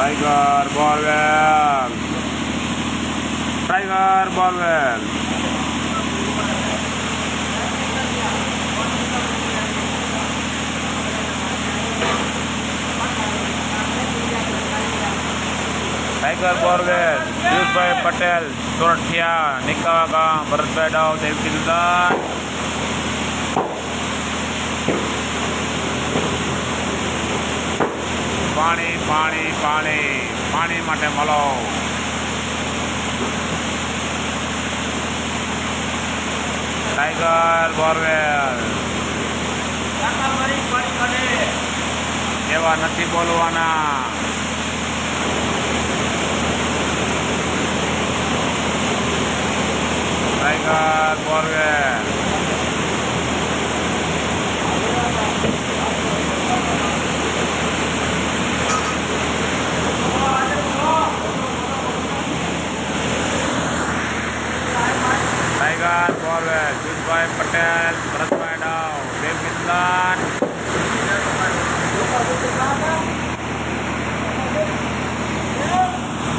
tiger Borewell Tiger Borewell Tiger Borewell પિયુષભાઈ પટેલ સોરઠિયા નિકાવા ગામ ભરતભાઈ ડાવ દેવકી દુદાન પાણી પાણી પાણી પાણી માટે મળો ટાઈગર બોરવેલ એવા નથી બોલવાના ટાઈગર બોરવેલ જયકાર બોલે જુદભાઈ પટેલ ભરતભાઈ ડાવ દેવ મિત્લાન